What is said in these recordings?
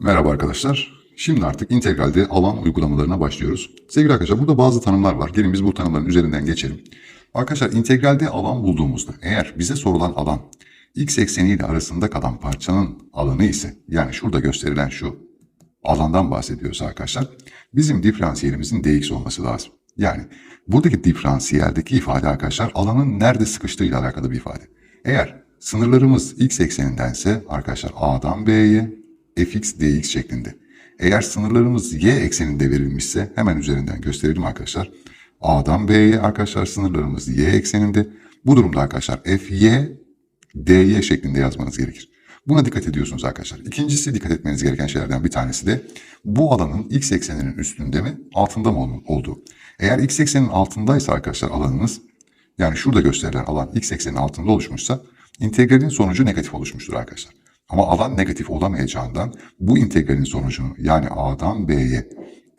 Merhaba arkadaşlar. Şimdi artık integralde alan uygulamalarına başlıyoruz. Sevgili arkadaşlar burada bazı tanımlar var. Gelin biz bu tanımların üzerinden geçelim. Arkadaşlar integralde alan bulduğumuzda eğer bize sorulan alan x ekseniyle arasında kalan parçanın alanı ise yani şurada gösterilen şu alandan bahsediyorsa arkadaşlar bizim diferansiyelimizin dx olması lazım. Yani buradaki diferansiyeldeki ifade arkadaşlar alanın nerede sıkıştığıyla alakalı bir ifade. Eğer sınırlarımız x eksenindense arkadaşlar a'dan b'ye fx dx şeklinde. Eğer sınırlarımız y ekseninde verilmişse hemen üzerinden gösterelim arkadaşlar. A'dan B'ye arkadaşlar sınırlarımız y ekseninde. Bu durumda arkadaşlar fy dy şeklinde yazmanız gerekir. Buna dikkat ediyorsunuz arkadaşlar. İkincisi dikkat etmeniz gereken şeylerden bir tanesi de bu alanın x ekseninin üstünde mi altında mı olduğu. Eğer x eksenin altındaysa arkadaşlar alanınız yani şurada gösterilen alan x eksenin altında oluşmuşsa integralin sonucu negatif oluşmuştur arkadaşlar. Ama alan negatif olamayacağından bu integralin sonucunu yani a'dan b'ye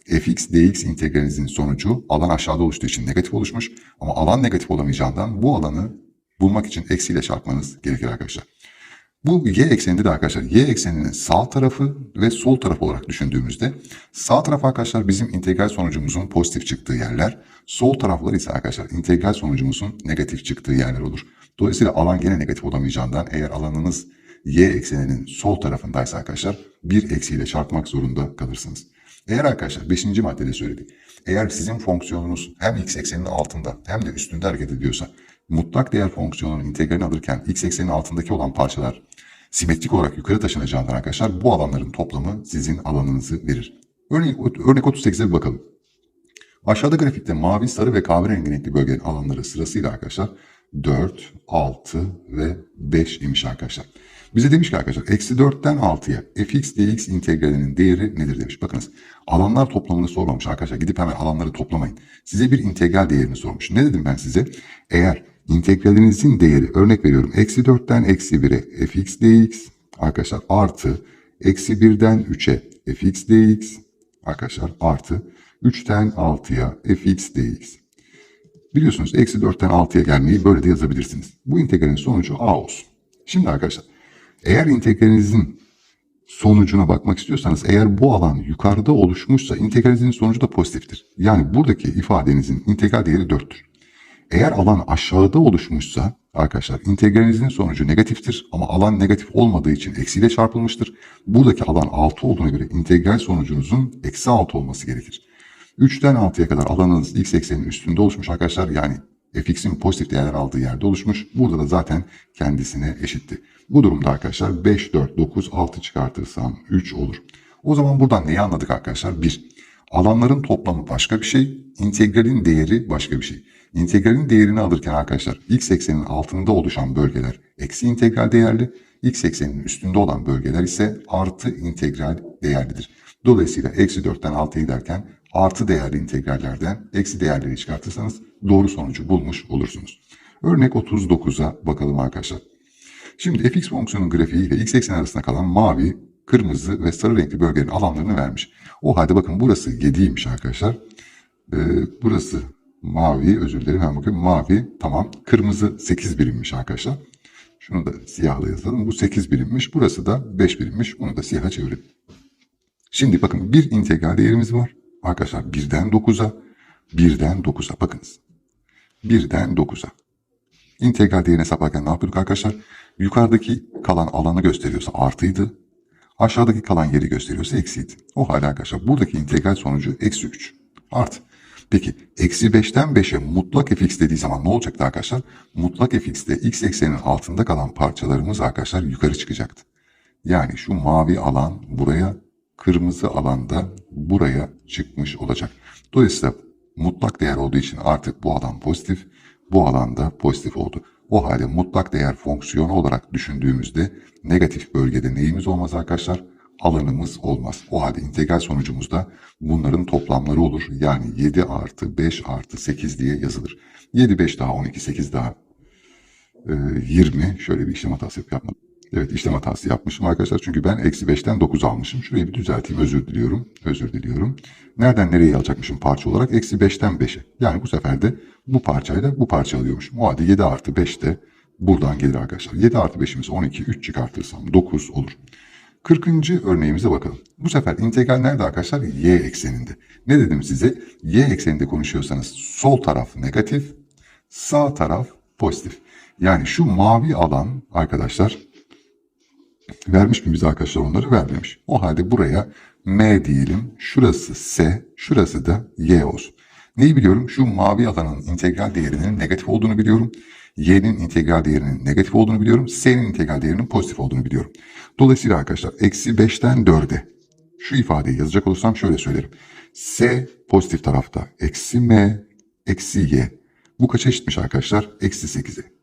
fx dx integralinizin sonucu alan aşağıda oluştuğu için negatif oluşmuş. Ama alan negatif olamayacağından bu alanı bulmak için eksiyle çarpmanız gerekir arkadaşlar. Bu y ekseninde de arkadaşlar y ekseninin sağ tarafı ve sol tarafı olarak düşündüğümüzde sağ taraf arkadaşlar bizim integral sonucumuzun pozitif çıktığı yerler. Sol tarafları ise arkadaşlar integral sonucumuzun negatif çıktığı yerler olur. Dolayısıyla alan gene negatif olamayacağından eğer alanınız y ekseninin sol tarafındaysa arkadaşlar bir eksiyle çarpmak zorunda kalırsınız. Eğer arkadaşlar 5. maddede söyledik. Eğer sizin fonksiyonunuz hem x ekseninin altında hem de üstünde hareket ediyorsa mutlak değer fonksiyonunun integralini alırken x eksenin altındaki olan parçalar simetrik olarak yukarı taşınacağından arkadaşlar bu alanların toplamı sizin alanınızı verir. Örnek, örnek 38'e bir bakalım. Aşağıda grafikte mavi, sarı ve kahverengi renkli bölgenin alanları sırasıyla arkadaşlar 4, 6 ve 5 imiş arkadaşlar. Bize demiş ki arkadaşlar eksi 4'ten 6'ya fx dx integralinin değeri nedir demiş. Bakınız alanlar toplamını sormamış arkadaşlar. Gidip hemen alanları toplamayın. Size bir integral değerini sormuş. Ne dedim ben size? Eğer integralinizin değeri örnek veriyorum eksi 4'ten eksi 1'e fx dx arkadaşlar artı eksi 1'den 3'e fx dx arkadaşlar artı 3'ten 6'ya fx dx. Biliyorsunuz eksi 4'ten 6'ya gelmeyi böyle de yazabilirsiniz. Bu integralin sonucu a olsun. Şimdi arkadaşlar eğer integralinizin sonucuna bakmak istiyorsanız eğer bu alan yukarıda oluşmuşsa integralinizin sonucu da pozitiftir. Yani buradaki ifadenizin integral değeri 4'tür. Eğer alan aşağıda oluşmuşsa arkadaşlar integralinizin sonucu negatiftir ama alan negatif olmadığı için eksiyle çarpılmıştır. Buradaki alan 6 olduğuna göre integral sonucunuzun eksi 6 olması gerekir. 3'ten 6'ya kadar alanınız x eksenin üstünde oluşmuş arkadaşlar. Yani fx'in pozitif değerler aldığı yerde oluşmuş. Burada da zaten kendisine eşitti. Bu durumda arkadaşlar 5, 4, 9, 6 çıkartırsam 3 olur. O zaman buradan neyi anladık arkadaşlar? 1. Alanların toplamı başka bir şey, integralin değeri başka bir şey. İntegralin değerini alırken arkadaşlar x eksenin altında oluşan bölgeler eksi integral değerli, x eksenin üstünde olan bölgeler ise artı integral değerlidir. Dolayısıyla eksi 4'ten 6'ya giderken artı değerli integrallerden eksi değerleri çıkartırsanız doğru sonucu bulmuş olursunuz. Örnek 39'a bakalım arkadaşlar. Şimdi fx fonksiyonun grafiği ile x eksen arasında kalan mavi, kırmızı ve sarı renkli bölgenin alanlarını vermiş. O halde bakın burası 7'ymiş arkadaşlar. Ee, burası mavi, özür dilerim hemen bakayım. Mavi, tamam. Kırmızı 8 birimmiş arkadaşlar. Şunu da siyahla yazalım. Bu 8 birimmiş. Burası da 5 birimmiş. Bunu da siyaha çevirelim. Şimdi bakın bir integral değerimiz var. Arkadaşlar 1'den 9'a, 1'den 9'a bakınız. 1'den 9'a. İntegral değerini hesaplarken ne yapıyorduk arkadaşlar? Yukarıdaki kalan alanı gösteriyorsa artıydı. Aşağıdaki kalan yeri gösteriyorsa eksiydi. O halde arkadaşlar buradaki integral sonucu eksi 3 artı. Peki eksi 5'ten 5'e mutlak fx dediği zaman ne olacaktı arkadaşlar? Mutlak fx'te x eksenin altında kalan parçalarımız arkadaşlar yukarı çıkacaktı. Yani şu mavi alan buraya, kırmızı alanda buraya çıkmış olacak. Dolayısıyla mutlak değer olduğu için artık bu alan pozitif, bu alanda pozitif oldu. O halde mutlak değer fonksiyonu olarak düşündüğümüzde negatif bölgede neyimiz olmaz arkadaşlar? Alanımız olmaz. O halde integral sonucumuzda bunların toplamları olur. Yani 7 artı 5 artı 8 diye yazılır. 7, 5 daha 12, 8 daha e, 20. Şöyle bir işlem hatası yapmadım. Evet işlem hatası yapmışım arkadaşlar. Çünkü ben eksi 5'ten 9 almışım. Şurayı bir düzelteyim. Özür diliyorum. Özür diliyorum. Nereden nereye alacakmışım parça olarak? Eksi 5'ten 5'e. Yani bu sefer de bu parçayla bu parça alıyormuşum. O halde 7 artı 5 de buradan gelir arkadaşlar. 7 artı 5'imiz 12. 3 çıkartırsam 9 olur. 40. örneğimize bakalım. Bu sefer integral nerede arkadaşlar? Y ekseninde. Ne dedim size? Y ekseninde konuşuyorsanız sol taraf negatif, sağ taraf pozitif. Yani şu mavi alan arkadaşlar vermiş mi bize arkadaşlar onları vermemiş. O halde buraya M diyelim. Şurası S, şurası da Y olsun. Neyi biliyorum? Şu mavi alanın integral değerinin negatif olduğunu biliyorum. Y'nin integral değerinin negatif olduğunu biliyorum. S'nin integral değerinin pozitif olduğunu biliyorum. Dolayısıyla arkadaşlar eksi 5'ten 4'e şu ifadeyi yazacak olursam şöyle söylerim. S pozitif tarafta eksi M eksi Y. Bu kaça eşitmiş arkadaşlar? Eksi 8'e.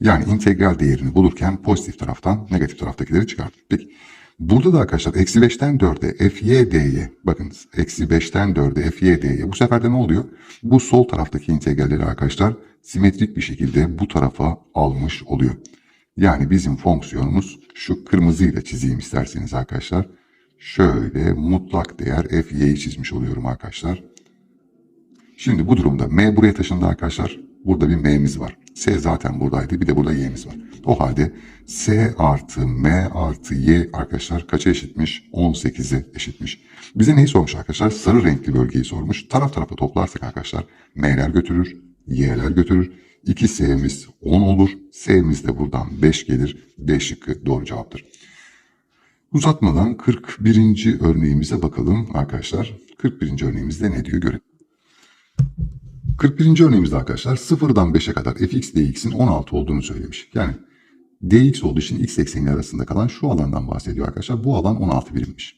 Yani integral değerini bulurken pozitif taraftan negatif taraftakileri çıkardım. Peki burada da arkadaşlar eksi 5'ten 4'e fy dy bakınız eksi 5'ten 4'e fy dy bu sefer de ne oluyor? Bu sol taraftaki integralleri arkadaşlar simetrik bir şekilde bu tarafa almış oluyor. Yani bizim fonksiyonumuz şu kırmızıyla çizeyim isterseniz arkadaşlar. Şöyle mutlak değer fy'yi çizmiş oluyorum arkadaşlar. Şimdi bu durumda m buraya taşındı arkadaşlar. Burada bir m'miz var. S zaten buradaydı. Bir de burada y'miz var. O halde S artı M artı Y arkadaşlar kaça eşitmiş? 18'e eşitmiş. Bize neyi sormuş arkadaşlar? Sarı renkli bölgeyi sormuş. Taraf tarafa toplarsak arkadaşlar M'ler götürür, Y'ler götürür. 2 S'miz 10 olur. S'miz de buradan 5 gelir. D şıkkı doğru cevaptır. Uzatmadan 41. örneğimize bakalım arkadaşlar. 41. örneğimizde ne diyor görelim. 41. örneğimizde arkadaşlar 0'dan 5'e kadar fx dx'in 16 olduğunu söylemiş. Yani dx olduğu için x ekseni arasında kalan şu alandan bahsediyor arkadaşlar. Bu alan 16 birimmiş.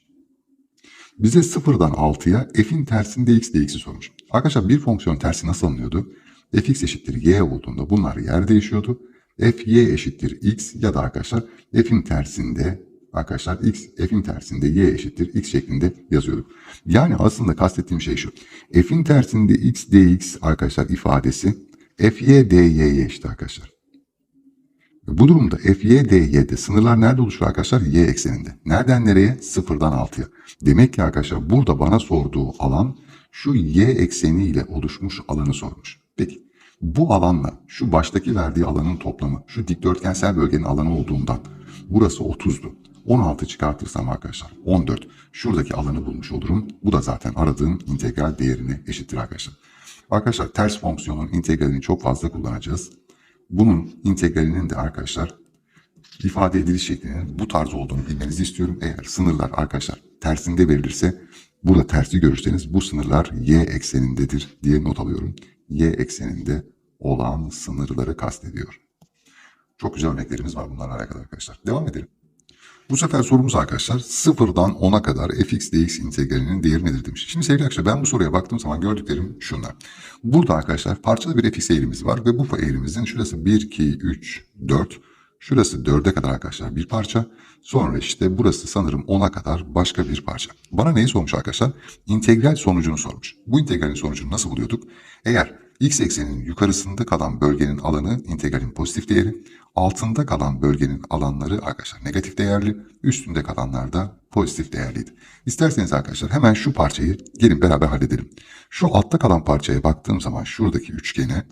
Bize 0'dan 6'ya f'in tersinde x dx'i sormuş. Arkadaşlar bir fonksiyon tersi nasıl alınıyordu? fx eşittir y olduğunda bunlar yer değişiyordu. fy eşittir x ya da arkadaşlar f'in tersinde arkadaşlar x f'in tersinde y eşittir x şeklinde yazıyorduk. Yani aslında kastettiğim şey şu. f'in tersinde x dx arkadaşlar ifadesi fy dy'ye eşit arkadaşlar. Bu durumda fy dy'de sınırlar nerede oluşur arkadaşlar? Y ekseninde. Nereden nereye? Sıfırdan 6'ya. Demek ki arkadaşlar burada bana sorduğu alan şu y ekseni ile oluşmuş alanı sormuş. Peki bu alanla şu baştaki verdiği alanın toplamı şu dikdörtgensel bölgenin alanı olduğundan burası 30'du. 16 çıkartırsam arkadaşlar 14. Şuradaki alanı bulmuş olurum. Bu da zaten aradığım integral değerine eşittir arkadaşlar. Arkadaşlar ters fonksiyonun integralini çok fazla kullanacağız. Bunun integralinin de arkadaşlar ifade ediliş şeklinin bu tarz olduğunu bilmenizi istiyorum. Eğer sınırlar arkadaşlar tersinde verilirse burada tersi görürseniz bu sınırlar y eksenindedir diye not alıyorum. Y ekseninde olan sınırları kastediyor. Çok güzel örneklerimiz var bunlarla alakalı arkadaşlar. Devam edelim. Bu sefer sorumuz arkadaşlar sıfırdan 10'a kadar fx dx integralinin değeri nedir demiş. Şimdi sevgili arkadaşlar ben bu soruya baktığım zaman gördüklerim şunlar. Burada arkadaşlar parçalı bir fx eğrimiz var ve bu eğrimizin şurası 1, 2, 3, 4, şurası 4'e kadar arkadaşlar bir parça. Sonra işte burası sanırım 10'a kadar başka bir parça. Bana neyi sormuş arkadaşlar? İntegral sonucunu sormuş. Bu integralin sonucunu nasıl buluyorduk? Eğer x ekseninin yukarısında kalan bölgenin alanı integralin pozitif değeri, altında kalan bölgenin alanları arkadaşlar negatif değerli, üstünde kalanlar da pozitif değerliydi. İsterseniz arkadaşlar hemen şu parçayı gelin beraber halledelim. Şu altta kalan parçaya baktığım zaman şuradaki üçgene,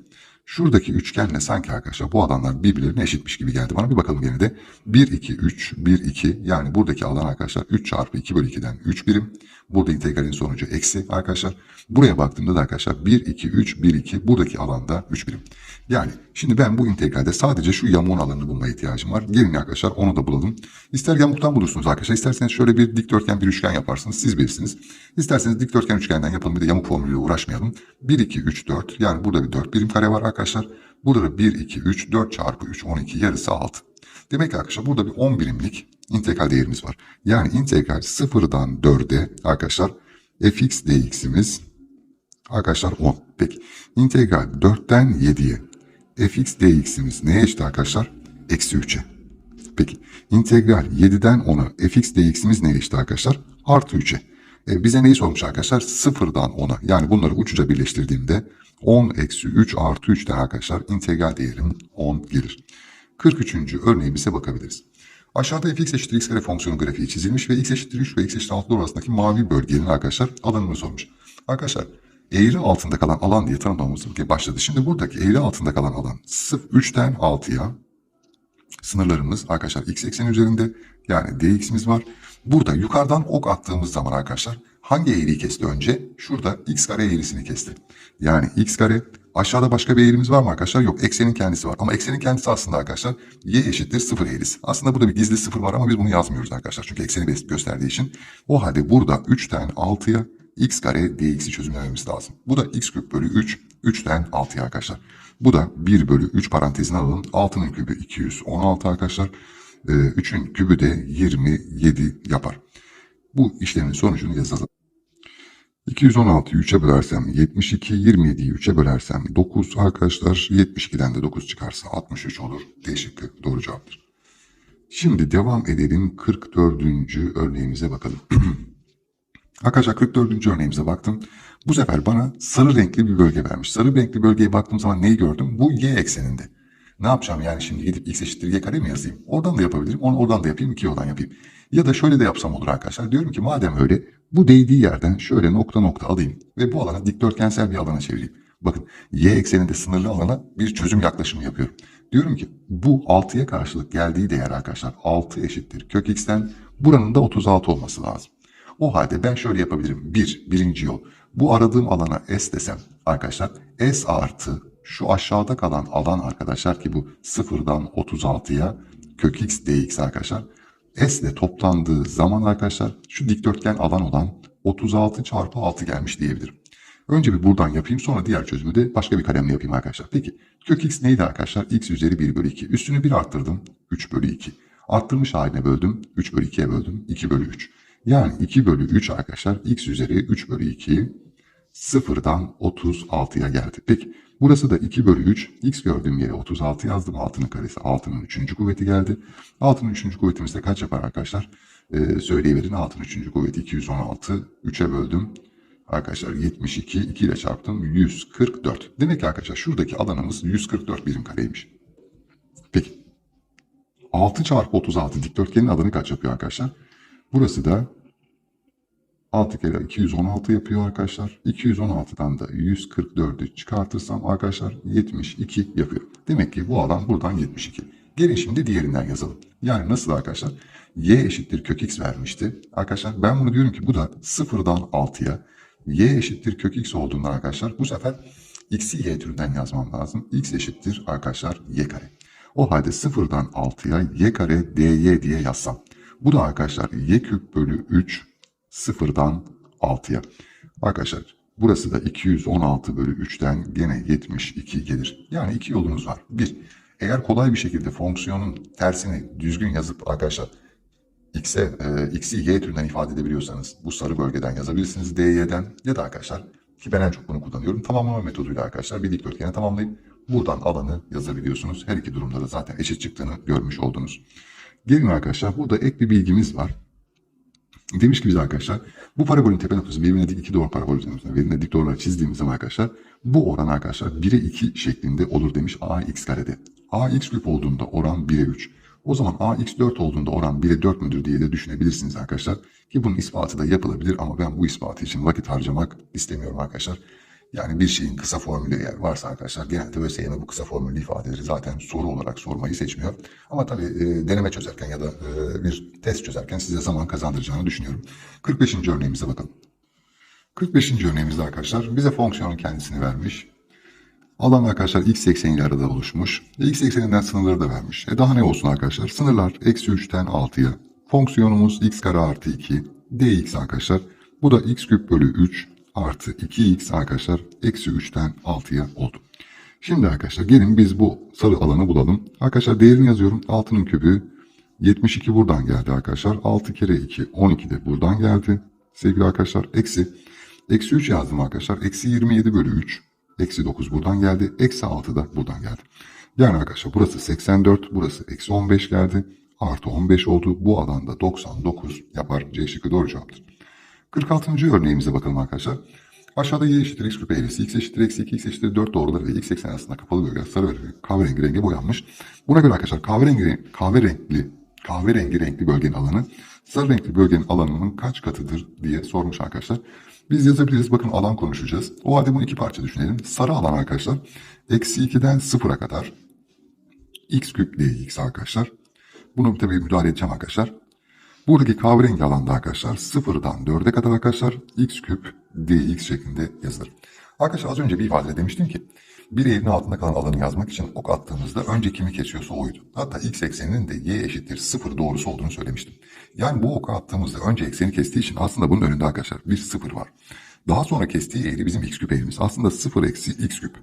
şuradaki üçgenle sanki arkadaşlar bu alanlar birbirlerine eşitmiş gibi geldi bana. Bir bakalım gene de 1, 2, 3, 1, 2 yani buradaki alan arkadaşlar 3 çarpı 2 bölü 2'den 3 birim. Burada integralin sonucu eksi arkadaşlar. Buraya baktığımda da arkadaşlar 1, 2, 3, 1, 2 buradaki alanda 3 birim. Yani şimdi ben bu integralde sadece şu yamuğun alanını bulmaya ihtiyacım var. Gelin arkadaşlar onu da bulalım. İster yamuktan bulursunuz arkadaşlar. İsterseniz şöyle bir dikdörtgen bir üçgen yaparsınız. Siz bilirsiniz. İsterseniz dikdörtgen üçgenden yapalım. Bir de yamuk formülüyle uğraşmayalım. 1, 2, 3, 4. Yani burada bir 4 birim kare var arkadaşlar. Burada da 1, 2, 3, 4 çarpı 3, 12 yarısı 6. Demek ki arkadaşlar burada bir 10 birimlik integral değerimiz var. Yani integral sıfırdan 4'e arkadaşlar fx dx'imiz arkadaşlar 10. Peki integral 4'ten 7'ye fx dx'imiz neye eşit arkadaşlar? Eksi 3'e. Peki integral 7'den 10'a fx dx'imiz neye eşit arkadaşlar? Artı 3'e. E, bize neyi sormuş arkadaşlar? Sıfırdan 10'a yani bunları uçuca birleştirdiğimde 10 eksi 3 artı 3'ten arkadaşlar integral değerim 10 gelir. 43. örneğimize bakabiliriz. Aşağıda fx eşittir x kare fonksiyonu grafiği çizilmiş ve x eşittir 3 ve x eşittir 6 arasındaki mavi bölgenin arkadaşlar alanını sormuş. Arkadaşlar eğri altında kalan alan diye tanımlamamız başladı. Şimdi buradaki eğri altında kalan alan 3'ten 6'ya sınırlarımız arkadaşlar x ekseni üzerinde yani dx'imiz var. Burada yukarıdan ok attığımız zaman arkadaşlar hangi eğriyi kesti önce? Şurada x kare eğrisini kesti. Yani x kare aşağıda başka bir eğrimiz var mı arkadaşlar? Yok eksenin kendisi var. Ama eksenin kendisi aslında arkadaşlar y eşittir sıfır eğrisi. Aslında burada bir gizli sıfır var ama biz bunu yazmıyoruz arkadaşlar. Çünkü ekseni gösterdiği için. O halde burada 3'ten 6'ya x kare dx'i çözümlememiz lazım. Bu da x küp bölü 3. 3'ten 6'ya arkadaşlar. Bu da 1 bölü 3 parantezine alalım. 6'nın kübü 216 arkadaşlar. Ee, 3'ün kübü de 27 yapar. Bu işlemin sonucunu yazalım. 216'yı 3'e bölersem 72, 27'yi 3'e bölersem 9 arkadaşlar. 72'den de 9 çıkarsa 63 olur. D şıkkı doğru cevaptır. Şimdi devam edelim 44. örneğimize bakalım. Arkadaşlar 44. örneğimize baktım. Bu sefer bana sarı renkli bir bölge vermiş. Sarı renkli bölgeye baktığım zaman neyi gördüm? Bu y ekseninde. Ne yapacağım yani şimdi gidip x eşittir y kare mi yazayım? Oradan da yapabilirim. Onu oradan da yapayım, iki yoldan yapayım. Ya da şöyle de yapsam olur arkadaşlar. Diyorum ki madem öyle bu değdiği yerden şöyle nokta nokta alayım ve bu alana dikdörtgensel bir alana çevireyim. Bakın y ekseninde sınırlı alana bir çözüm yaklaşımı yapıyorum. Diyorum ki bu 6'ya karşılık geldiği değer arkadaşlar 6 eşittir kök x'ten buranın da 36 olması lazım. O halde ben şöyle yapabilirim. Bir, birinci yol. Bu aradığım alana S desem arkadaşlar S artı şu aşağıda kalan alan arkadaşlar ki bu sıfırdan 36'ya kök x dx arkadaşlar. S ile toplandığı zaman arkadaşlar şu dikdörtgen alan olan 36 çarpı 6 gelmiş diyebilirim. Önce bir buradan yapayım sonra diğer çözümü de başka bir kalemle yapayım arkadaşlar. Peki kök x neydi arkadaşlar? x üzeri 1 bölü 2. Üstünü 1 arttırdım 3 bölü 2. Arttırmış haline böldüm 3 bölü 2'ye böldüm 2 bölü 3. Yani 2 bölü 3 arkadaşlar x üzeri 3 bölü 2 sıfırdan 36'ya geldi. Peki burası da 2 bölü 3. x gördüğüm yere 36 yazdım. 6'nın karesi 6'nın 3. kuvveti geldi. 6'nın 3. kuvvetimiz de kaç yapar arkadaşlar? Ee, söyleyiverin 6'nın 3. kuvveti 216. 3'e böldüm. Arkadaşlar 72 2 ile çarptım 144. Demek ki arkadaşlar şuradaki alanımız 144 birim kareymiş. Peki 6 çarpı 36 dikdörtgenin alanı kaç yapıyor arkadaşlar? Burası da 6 kere 216 yapıyor arkadaşlar. 216'dan da 144'ü çıkartırsam arkadaşlar 72 yapıyor. Demek ki bu alan buradan 72. Gelin şimdi diğerinden yazalım. Yani nasıl arkadaşlar? Y eşittir kök x vermişti. Arkadaşlar ben bunu diyorum ki bu da 0'dan 6'ya. Y eşittir kök x olduğundan arkadaşlar bu sefer x'i y türünden yazmam lazım. x eşittir arkadaşlar y kare. O halde 0'dan 6'ya y kare dy diye yazsam. Bu da arkadaşlar y küp bölü 3 sıfırdan 6'ya. Arkadaşlar burası da 216 bölü 3'ten gene 72 gelir. Yani iki yolunuz var. Bir, eğer kolay bir şekilde fonksiyonun tersini düzgün yazıp arkadaşlar x'e, e, x'i y türünden ifade edebiliyorsanız bu sarı bölgeden yazabilirsiniz dy'den ya da arkadaşlar ki ben en çok bunu kullanıyorum. Tamamlama metoduyla arkadaşlar bir dikdörtgeni tamamlayıp buradan alanı yazabiliyorsunuz. Her iki durumda da zaten eşit çıktığını görmüş oldunuz. Gelin arkadaşlar burada ek bir bilgimiz var. Demiş ki biz arkadaşlar bu parabolün tepe noktası birbirine dik iki doğru parabol üzerinde birbirine dik doğrular çizdiğimiz zaman arkadaşlar bu oran arkadaşlar 1'e 2 şeklinde olur demiş ax karede. ax küp olduğunda oran 1'e 3. O zaman ax 4 olduğunda oran 1'e 4 müdür diye de düşünebilirsiniz arkadaşlar. Ki bunun ispatı da yapılabilir ama ben bu ispatı için vakit harcamak istemiyorum arkadaşlar. Yani bir şeyin kısa formülü eğer varsa arkadaşlar genelde ÖSYM bu kısa formüllü ifadeleri zaten soru olarak sormayı seçmiyor. Ama tabii e, deneme çözerken ya da e, bir test çözerken size zaman kazandıracağını düşünüyorum. 45. örneğimize bakalım. 45. örneğimizde arkadaşlar bize fonksiyonun kendisini vermiş. Alan arkadaşlar x ekseniyle arada oluşmuş. E, x ekseninden sınırları da vermiş. E daha ne olsun arkadaşlar? Sınırlar eksi 3'ten 6'ya. Fonksiyonumuz x kare artı 2. dx arkadaşlar. Bu da x küp bölü 3 artı 2x arkadaşlar eksi 3'ten 6'ya oldu. Şimdi arkadaşlar gelin biz bu sarı alanı bulalım. Arkadaşlar değerini yazıyorum. 6'nın kübü 72 buradan geldi arkadaşlar. 6 kere 2 12 de buradan geldi. Sevgili arkadaşlar eksi. Eksi 3 yazdım arkadaşlar. Eksi 27 bölü 3. Eksi 9 buradan geldi. Eksi 6 da buradan geldi. Yani arkadaşlar burası 84. Burası eksi 15 geldi. Artı 15 oldu. Bu alanda 99 yapar. C şıkkı doğru cevaptır. 46. örneğimize bakalım arkadaşlar. Aşağıda y eşittir x küp eğrisi, x eşittir eksi 2, x eşittir 4 doğruları ve x eksen arasında kapalı bölge sarı ve kahverengi renge boyanmış. Buna göre arkadaşlar kahverengi, kahverengi, kahverengi renkli bölgenin alanı sarı renkli bölgenin alanının kaç katıdır diye sormuş arkadaşlar. Biz yazabiliriz. Bakın alan konuşacağız. O halde bunu iki parça düşünelim. Sarı alan arkadaşlar eksi 2'den 0'a kadar x küp dx arkadaşlar Bunu tabii müdahale edeceğim arkadaşlar. Buradaki kahverengi alanda arkadaşlar sıfırdan 4'e kadar arkadaşlar x küp dx şeklinde yazılır. Arkadaşlar az önce bir ifade demiştim ki bir eğrinin altında kalan alanı yazmak için ok attığımızda önce kimi kesiyorsa oydu. Hatta x ekseninin de y eşittir sıfır doğrusu olduğunu söylemiştim. Yani bu oku attığımızda önce ekseni kestiği için aslında bunun önünde arkadaşlar bir sıfır var. Daha sonra kestiği eğri bizim x küp eğrimiz. Aslında sıfır eksi x küp.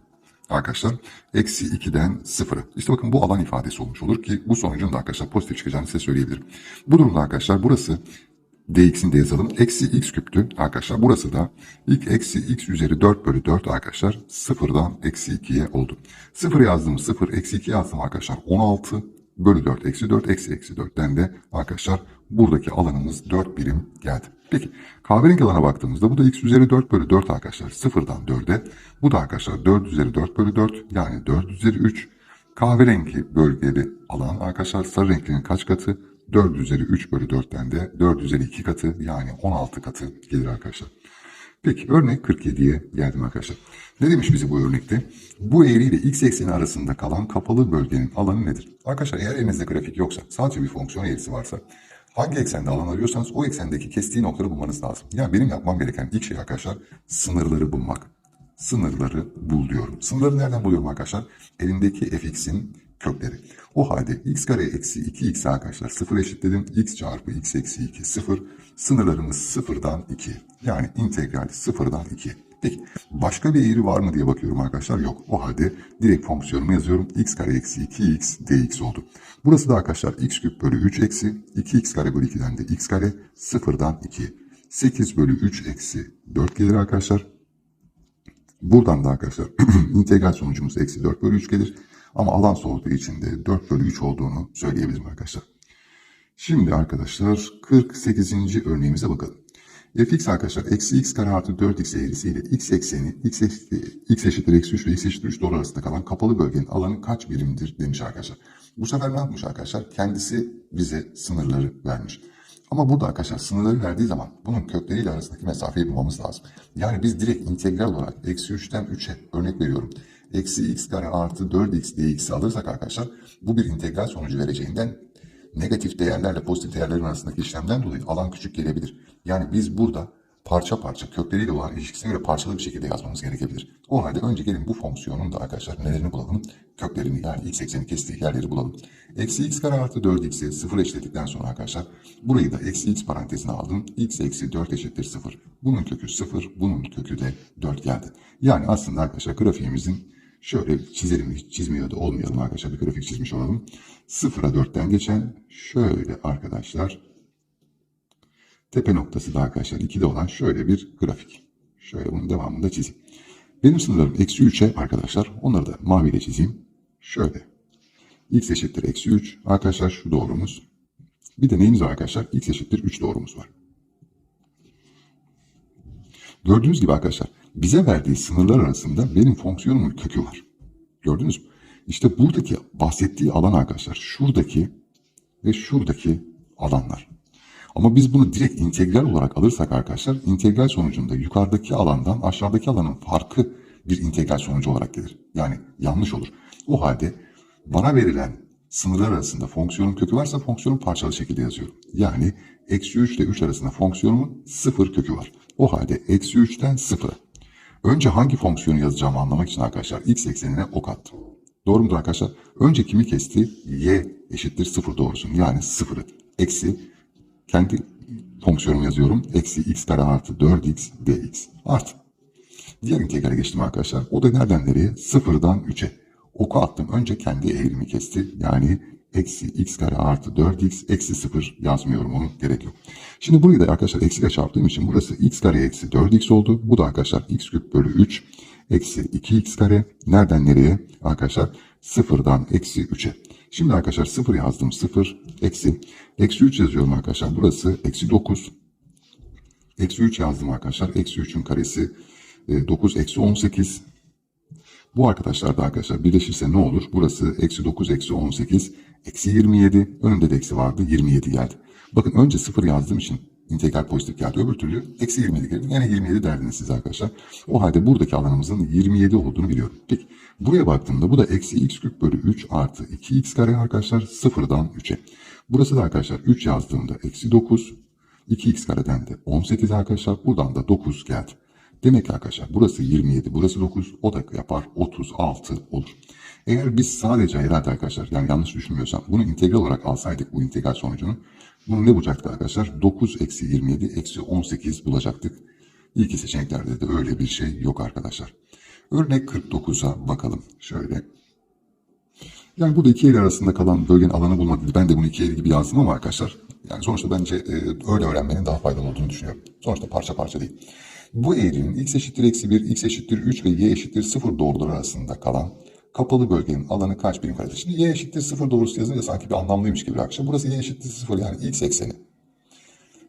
Arkadaşlar eksi 2'den 0'a. İşte bakın bu alan ifadesi olmuş olur ki bu sonucun da arkadaşlar pozitif çıkacağını size söyleyebilirim. Bu durumda arkadaşlar burası dx'ini de yazalım. Eksi x küptü arkadaşlar. Burası da ilk eksi x üzeri 4 bölü 4 arkadaşlar. Sıfırdan eksi 2'ye oldu. 0 yazdığımız 0 eksi 2 yazdım arkadaşlar. 16 bölü 4 eksi 4 eksi eksi 4'ten de arkadaşlar buradaki alanımız 4 birim geldi. Peki kahverengi alana baktığımızda bu da x üzeri 4 bölü 4 arkadaşlar. Sıfırdan 4'e. Bu da arkadaşlar 4 üzeri 4 bölü 4 yani 4 üzeri 3. Kahverengi bölgeli alan arkadaşlar sarı renklinin kaç katı? 4 üzeri 3 bölü 4'ten de 4 üzeri 2 katı yani 16 katı gelir arkadaşlar. Peki örnek 47'ye geldim arkadaşlar. Ne demiş bize bu örnekte? Bu eğri ile x ekseni arasında kalan kapalı bölgenin alanı nedir? Arkadaşlar eğer elinizde grafik yoksa sadece bir fonksiyon eğrisi varsa hangi eksende alan arıyorsanız o eksendeki kestiği noktaları bulmanız lazım. Yani benim yapmam gereken ilk şey arkadaşlar sınırları bulmak. Sınırları bul diyorum. Sınırları nereden buluyorum arkadaşlar? Elimdeki fx'in kökleri. O halde x kare eksi 2x arkadaşlar 0 eşitledim. x çarpı x eksi 2 0. Sınırlarımız 0'dan 2. Yani integral 0'dan 2. Peki başka bir eğri var mı diye bakıyorum arkadaşlar. Yok. O halde direkt fonksiyonumu yazıyorum. x kare eksi 2x dx oldu. Burası da arkadaşlar x küp bölü 3 eksi 2x kare bölü 2'den de x kare 0'dan 2. 8 bölü 3 eksi 4 gelir arkadaşlar. Buradan da arkadaşlar integral sonucumuz eksi 4 bölü 3 gelir. Ama alan sorduğu için de 4 bölü 3 olduğunu söyleyebilirim arkadaşlar. Şimdi arkadaşlar 48. örneğimize bakalım. Fx arkadaşlar eksi x kare artı 4x eğrisiyle x ekseni x, eşittir, x eşittir eksi 3 ve x eşittir 3 doğru arasında kalan kapalı bölgenin alanı kaç birimdir demiş arkadaşlar. Bu sefer ne yapmış arkadaşlar? Kendisi bize sınırları vermiş. Ama burada arkadaşlar sınırları verdiği zaman bunun kökleriyle arasındaki mesafeyi bulmamız lazım. Yani biz direkt integral olarak eksi 3'ten 3'e örnek veriyorum. Eksi x kare artı 4x dx'i alırsak arkadaşlar bu bir integral sonucu vereceğinden negatif değerlerle pozitif değerlerin arasındaki işlemden dolayı alan küçük gelebilir. Yani biz burada parça parça kökleriyle olan ilişkisine göre parçalı bir şekilde yazmamız gerekebilir. O halde önce gelin bu fonksiyonun da arkadaşlar nelerini bulalım? Köklerini yani x ekseni kestiği yerleri bulalım. Eksi x kare artı 4x'i sıfır eşitledikten sonra arkadaşlar burayı da eksi x parantezine aldım. x eksi 4 eşittir 0. Bunun kökü 0, bunun kökü de 4 geldi. Yani aslında arkadaşlar grafiğimizin Şöyle çizelim, hiç çizmiyor da olmayalım arkadaşlar. Bir grafik çizmiş olalım. 0'a 4'ten geçen şöyle arkadaşlar. Tepe noktası da arkadaşlar 2'de olan şöyle bir grafik. Şöyle bunun devamını da çizeyim. Benim sınırlarım eksi 3'e arkadaşlar. Onları da maviyle çizeyim. Şöyle. x eşittir eksi 3. Arkadaşlar şu doğrumuz. Bir de neyimiz var arkadaşlar? x eşittir 3 doğrumuz var. Gördüğünüz gibi arkadaşlar bize verdiği sınırlar arasında benim fonksiyonumun kökü var. Gördünüz mü? İşte buradaki bahsettiği alan arkadaşlar şuradaki ve şuradaki alanlar. Ama biz bunu direkt integral olarak alırsak arkadaşlar integral sonucunda yukarıdaki alandan aşağıdaki alanın farkı bir integral sonucu olarak gelir. Yani yanlış olur. O halde bana verilen sınırlar arasında fonksiyonun kökü varsa fonksiyonu parçalı şekilde yazıyorum. Yani eksi 3 ile 3 arasında fonksiyonumun sıfır kökü var. O halde eksi 3'ten sıfıra. Önce hangi fonksiyonu yazacağımı anlamak için arkadaşlar x eksenine ok attım. Doğru mudur arkadaşlar? Önce kimi kesti? y eşittir 0 doğrusunu yani 0'ı. Eksi kendi fonksiyonumu yazıyorum. Eksi x kare artı 4x dx artı. Diğer integrale geçtim arkadaşlar. O da nereden nereye? 0'dan 3'e. Oku attım. Önce kendi eğrimi kesti. Yani eksi x kare artı 4x eksi 0 yazmıyorum onu gerek yok. Şimdi burayı da arkadaşlar eksiyle çarptığım için burası x kare eksi 4x oldu. Bu da arkadaşlar x küp bölü 3 eksi 2x kare. Nereden nereye? Arkadaşlar 0'dan eksi 3'e. Şimdi arkadaşlar 0 yazdım 0 eksi. Eksi 3 yazıyorum arkadaşlar. Burası eksi 9. Eksi 3 yazdım arkadaşlar. Eksi 3'ün karesi 9 eksi 18. Bu arkadaşlar da arkadaşlar birleşirse ne olur? Burası eksi 9 eksi 18 eksi 27. Önünde de eksi vardı 27 geldi. Bakın önce 0 yazdığım için integral pozitif geldi. Öbür türlü eksi 27 geldi. Yani 27 derdiniz siz arkadaşlar. O halde buradaki alanımızın 27 olduğunu biliyorum. Peki buraya baktığımda bu da eksi x küp bölü 3 artı 2x kare arkadaşlar 0'dan 3'e. Burası da arkadaşlar 3 yazdığımda eksi 9. 2x kareden de 18 arkadaşlar. Buradan da 9 geldi. Demek ki arkadaşlar burası 27, burası 9, o da yapar 36 olur. Eğer biz sadece herhalde arkadaşlar yani yanlış düşünmüyorsam bunu integral olarak alsaydık bu integral sonucunu bunu ne bulacaktık arkadaşlar? 9 eksi 27 eksi 18 bulacaktık. İki seçeneklerde de öyle bir şey yok arkadaşlar. Örnek 49'a bakalım. Şöyle. Yani burada iki el arasında kalan bölgenin alanı bulmak dedi. Ben de bunu iki el gibi yazdım ama arkadaşlar. Yani sonuçta bence e, öyle öğrenmenin daha faydalı olduğunu düşünüyorum. Sonuçta parça parça değil. Bu eğrinin x eşittir eksi 1, x eşittir 3 ve y eşittir 0 doğruları arasında kalan kapalı bölgenin alanı kaç birim karedir? Şimdi y eşittir 0 doğrusu yazınca sanki bir anlamlıymış gibi arkadaşlar. Burası y eşittir 0 yani x ekseni.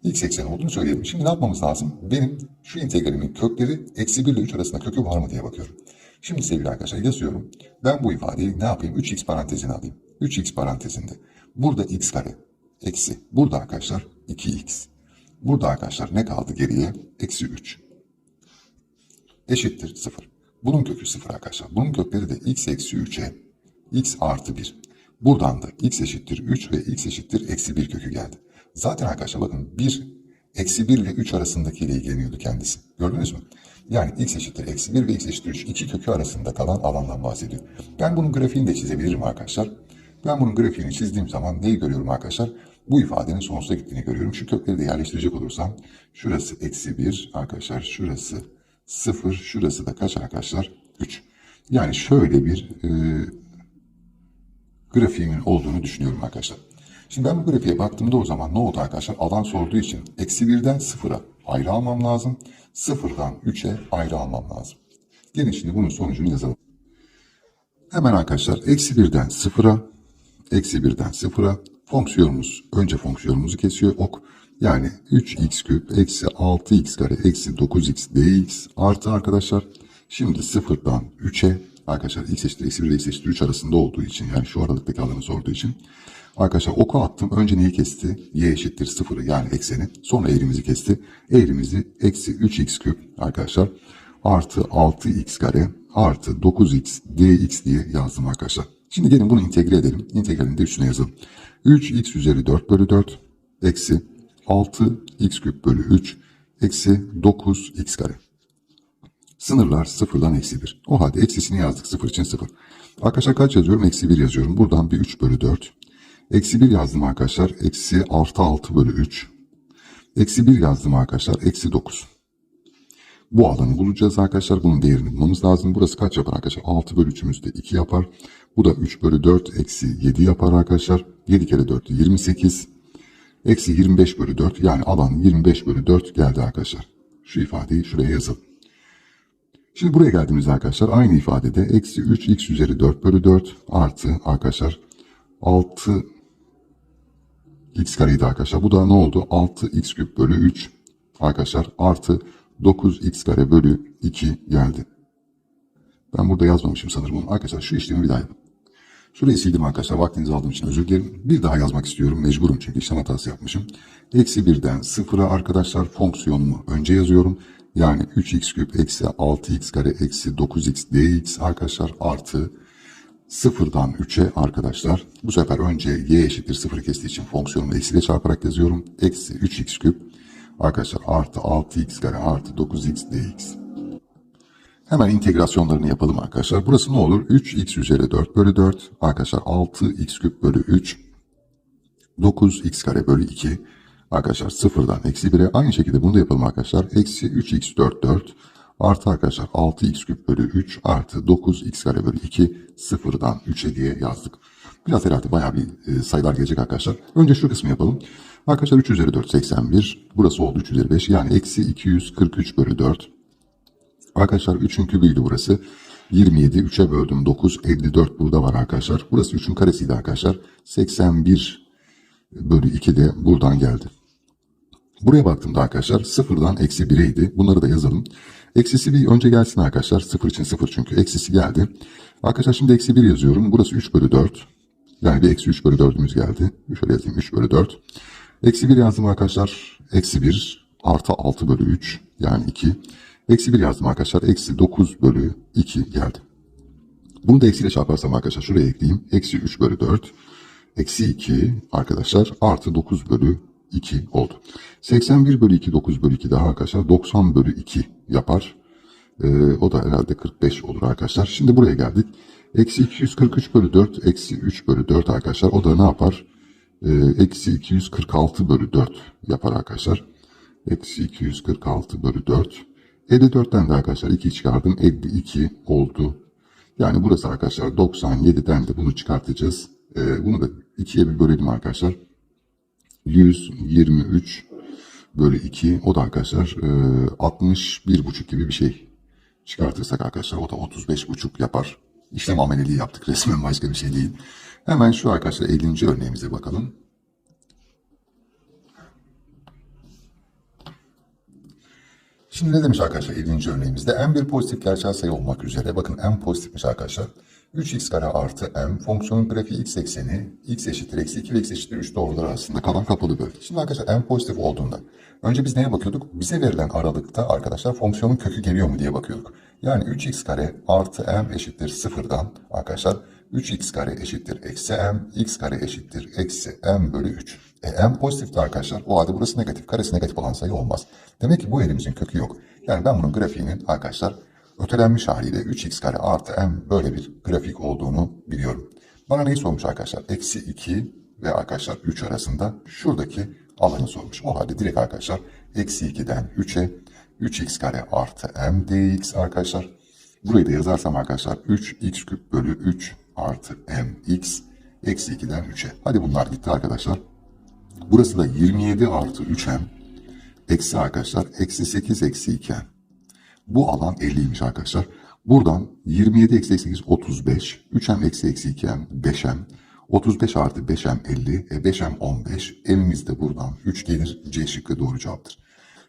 x ekseni olduğunu söyleyelim. Şimdi ne yapmamız lazım? Benim şu integralimin kökleri eksi 1 ile 3 arasında kökü var mı diye bakıyorum. Şimdi sevgili arkadaşlar yazıyorum. Ben bu ifadeyi ne yapayım? 3x parantezine alayım. 3x parantezinde. Burada x kare eksi. Burada arkadaşlar 2x. Burada arkadaşlar ne kaldı geriye? Eksi 3 eşittir 0. Bunun kökü 0 arkadaşlar. Bunun kökleri de x eksi 3'e x artı 1. Buradan da x eşittir 3 ve x eşittir eksi 1 kökü geldi. Zaten arkadaşlar bakın 1 eksi 1 ile 3 arasındakiyle ilgileniyordu kendisi. Gördünüz mü? Yani x eşittir eksi 1 ve x eşittir 3 iki kökü arasında kalan alandan bahsediyor. Ben bunun grafiğini de çizebilirim arkadaşlar. Ben bunun grafiğini çizdiğim zaman neyi görüyorum arkadaşlar? Bu ifadenin sonsuza gittiğini görüyorum. Şu kökleri de yerleştirecek olursam şurası eksi 1 arkadaşlar şurası 0 şurası da kaç arkadaşlar? 3. Yani şöyle bir e, grafiğimin olduğunu düşünüyorum arkadaşlar. Şimdi ben bu grafiğe baktığımda o zaman ne oldu arkadaşlar? Alan sorduğu için eksi 1'den 0'a ayrı almam lazım. 0'dan 3'e ayrı almam lazım. Gelin şimdi bunun sonucunu yazalım. Hemen arkadaşlar eksi 1'den 0'a eksi 1'den 0'a fonksiyonumuz önce fonksiyonumuzu kesiyor ok. Yani 3x küp eksi 6x kare eksi 9x dx artı arkadaşlar. Şimdi 0'dan 3'e arkadaşlar x eşittir eksi 1 ile x eşittir 3 arasında olduğu için yani şu aralıktaki alanı sorduğu için arkadaşlar oku attım. Önce neyi kesti? y eşittir 0'ı yani ekseni. Sonra eğrimizi kesti. Eğrimizi eksi 3x küp arkadaşlar artı 6x kare artı 9x dx diye yazdım arkadaşlar. Şimdi gelin bunu integre edelim. İntegralini de üstüne yazalım. 3x üzeri 4 bölü 4 eksi 6 x küp bölü 3 eksi 9 x kare. Sınırlar sıfırdan eksi 1. O halde eksisini yazdık sıfır için sıfır. Arkadaşlar kaç yazıyorum? Eksi 1 yazıyorum. Buradan bir 3 bölü 4. Eksi 1 yazdım arkadaşlar. Eksi artı 6 bölü 3. Eksi 1 yazdım arkadaşlar. Eksi 9. Bu alanı bulacağız arkadaşlar. Bunun değerini bulmamız lazım. Burası kaç yapar arkadaşlar? 6 bölü 3'ümüz de 2 yapar. Bu da 3 bölü 4 eksi 7 yapar arkadaşlar. 7 kere 4 28. Eksi 25 bölü 4 yani alan 25 bölü 4 geldi arkadaşlar. Şu ifadeyi şuraya yazalım. Şimdi buraya geldiğimizde arkadaşlar aynı ifadede eksi 3x üzeri 4 bölü 4 artı arkadaşlar 6 x kareydi arkadaşlar. Bu da ne oldu? 6x küp bölü 3 arkadaşlar artı 9x kare bölü 2 geldi. Ben burada yazmamışım sanırım onu. Arkadaşlar şu işlemi bir daha yapın. Şurayı sildim arkadaşlar. Vaktinizi aldığım için özür dilerim. Bir daha yazmak istiyorum. Mecburum çünkü işlem hatası yapmışım. Eksi 1'den 0'a arkadaşlar fonksiyonumu önce yazıyorum. Yani 3x küp eksi 6x kare eksi 9x dx arkadaşlar artı 0'dan 3'e arkadaşlar. Bu sefer önce y eşittir 0 kestiği için fonksiyonumu eksiyle çarparak yazıyorum. Eksi 3x küp arkadaşlar artı 6x kare artı 9x dx. Hemen integrasyonlarını yapalım arkadaşlar. Burası ne olur? 3x üzeri 4 bölü 4. Arkadaşlar 6x küp bölü 3. 9x kare bölü 2. Arkadaşlar sıfırdan eksi 1'e aynı şekilde bunu da yapalım arkadaşlar. Eksi 3x 4 4. Artı arkadaşlar 6x küp bölü 3 artı 9x kare bölü 2 sıfırdan 3'e diye yazdık. Biraz herhalde bayağı bir e, sayılar gelecek arkadaşlar. Önce şu kısmı yapalım. Arkadaşlar 3 üzeri 4 81. Burası oldu 3 üzeri 5. Yani eksi 243 bölü 4. Arkadaşlar 3'ün kübüydü burası. 27 3'e böldüm 9 54 burada var arkadaşlar. Burası 3'ün karesiydi arkadaşlar. 81 bölü 2 de buradan geldi. Buraya baktığımda arkadaşlar sıfırdan eksi 1'eydi. Bunları da yazalım. Eksisi bir önce gelsin arkadaşlar. Sıfır için sıfır çünkü. Eksisi geldi. Arkadaşlar şimdi eksi 1 yazıyorum. Burası 3 bölü 4. Yani bir eksi 3 bölü 4'ümüz geldi. Şöyle yazayım 3 bölü 4. Eksi 1 yazdım arkadaşlar. Eksi 1 artı 6 bölü 3 yani 2. Eksi 1 yazdım arkadaşlar. Eksi 9 bölü 2 geldi. Bunu da eksiyle çarparsam arkadaşlar şuraya ekleyeyim. Eksi 3 bölü 4. eksi 2 arkadaşlar artı 9 bölü 2 oldu. 81 bölü 2 9 bölü 2 daha arkadaşlar 90 bölü 2 yapar. Ee, o da herhalde 45 olur arkadaşlar. Şimdi buraya geldik. Eksi 243 bölü 4 eksi 3 bölü 4 arkadaşlar. O da ne yapar? Ee, eksi 246 bölü 4 yapar arkadaşlar. Eksi 246 bölü 4. 54'ten de arkadaşlar 2 çıkardım. 52 oldu. Yani burası arkadaşlar 97'den de bunu çıkartacağız. Ee, bunu da 2'ye bir bölelim arkadaşlar. 123 bölü 2 o da arkadaşlar e, 61,5 gibi bir şey çıkartırsak arkadaşlar o da 35,5 yapar. İşlem ameliliği yaptık resmen başka bir şey değil. Hemen şu arkadaşlar 50. örneğimize bakalım. Şimdi ne demiş arkadaşlar 50. örneğimizde? n bir pozitif gerçel sayı olmak üzere. Bakın n pozitifmiş arkadaşlar. 3x kare artı m fonksiyonun grafiği x ekseni x eşittir eksi 2 ve x eşittir 3 doğrular arasında kalan kapalı bölge. Şimdi arkadaşlar n pozitif olduğunda önce biz neye bakıyorduk? Bize verilen aralıkta arkadaşlar fonksiyonun kökü geliyor mu diye bakıyorduk. Yani 3x kare artı m eşittir sıfırdan arkadaşlar 3x kare eşittir eksi m, x kare eşittir eksi m bölü 3. E, m pozitifti arkadaşlar. O halde burası negatif. Karesi negatif olan sayı olmaz. Demek ki bu elimizin kökü yok. Yani ben bunun grafiğinin arkadaşlar ötelenmiş haliyle 3x kare artı m böyle bir grafik olduğunu biliyorum. Bana neyi sormuş arkadaşlar? Eksi 2 ve arkadaşlar 3 arasında şuradaki alanı sormuş. O halde direkt arkadaşlar eksi 2'den 3'e 3x kare artı m dx arkadaşlar. Burayı da yazarsam arkadaşlar 3x küp bölü 3 artı mx eksi 2'den 3'e. Hadi bunlar gitti arkadaşlar. Burası da 27 artı 3m eksi arkadaşlar eksi 8 eksi 2m. Bu alan 50'ymiş arkadaşlar. Buradan 27 eksi 8 35. 3m eksi eksi 2m 5m. 35 artı 5m 50. E 5m 15. M'imiz de buradan 3 gelir. C şıkkı doğru cevaptır.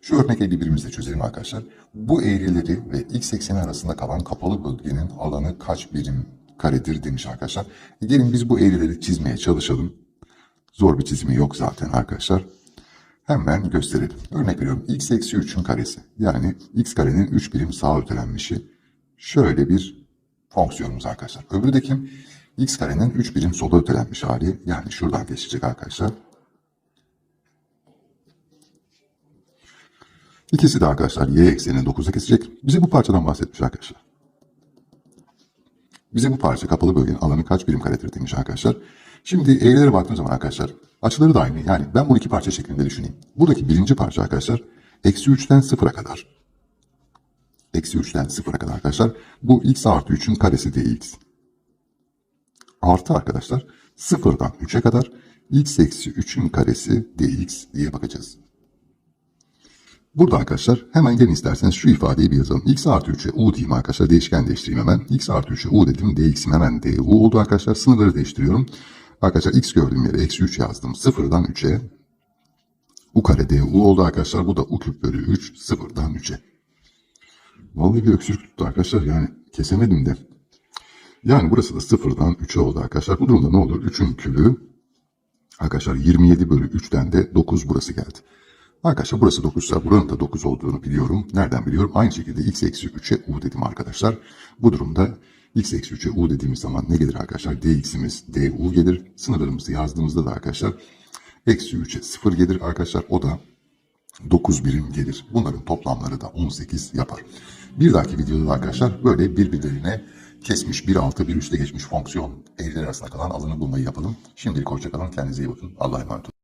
Şu örnek 51'imizde çözelim arkadaşlar. Bu eğrileri ve x ekseni arasında kalan kapalı bölgenin alanı kaç birim karedir demiş arkadaşlar. E gelin biz bu eğrileri çizmeye çalışalım. Zor bir çizimi yok zaten arkadaşlar. Hemen gösterelim. Örnek veriyorum x eksi 3'ün karesi. Yani x karenin 3 birim sağa ötelenmişi. Şöyle bir fonksiyonumuz arkadaşlar. Öbürü de kim? x karenin 3 birim sola ötelenmiş hali. Yani şuradan geçecek arkadaşlar. İkisi de arkadaşlar y eksenini 9'a kesecek. Bize bu parçadan bahsetmiş arkadaşlar. Bize bu parça kapalı bölgenin alanı kaç birim karedir demiş arkadaşlar. Şimdi eğrilere baktığım zaman arkadaşlar açıları da aynı. Yani ben bunu iki parça şeklinde düşüneyim. Buradaki birinci parça arkadaşlar eksi 3'ten 0'a kadar. Eksi 3'ten 0'a kadar arkadaşlar. Bu x artı 3'ün karesi dx. Artı arkadaşlar 0'dan 3'e kadar x eksi 3'ün karesi dx diye bakacağız. Burada arkadaşlar hemen gelin isterseniz şu ifadeyi bir yazalım. x artı 3'e u diyeyim arkadaşlar. Değişken değiştireyim hemen. x artı 3'e u dedim. dx'im hemen du oldu arkadaşlar. Sınırları değiştiriyorum. Arkadaşlar x gördüğüm yere eksi 3 yazdım. 0'dan 3'e u kare du oldu arkadaşlar. Bu da u küp bölü 3 0'dan 3'e. Vallahi bir öksürük tuttu arkadaşlar. Yani kesemedim de. Yani burası da 0'dan 3'e oldu arkadaşlar. Bu durumda ne olur? 3'ün kübü arkadaşlar 27 bölü 3'ten de 9 burası geldi. Arkadaşlar burası 9 ise buranın da 9 olduğunu biliyorum. Nereden biliyorum? Aynı şekilde x eksi 3'e u dedim arkadaşlar. Bu durumda x eksi 3'e u dediğimiz zaman ne gelir arkadaşlar? dx'imiz du gelir. Sınırlarımızı yazdığımızda da arkadaşlar eksi 3'e 0 gelir arkadaşlar. O da 9 birim gelir. Bunların toplamları da 18 yapar. Bir dahaki videoda da arkadaşlar böyle birbirlerine kesmiş bir altı bir üste geçmiş fonksiyon eğriler arasında kalan alanı bulmayı yapalım. Şimdilik hoşçakalın. Kendinize iyi bakın. Allah'a emanet olun.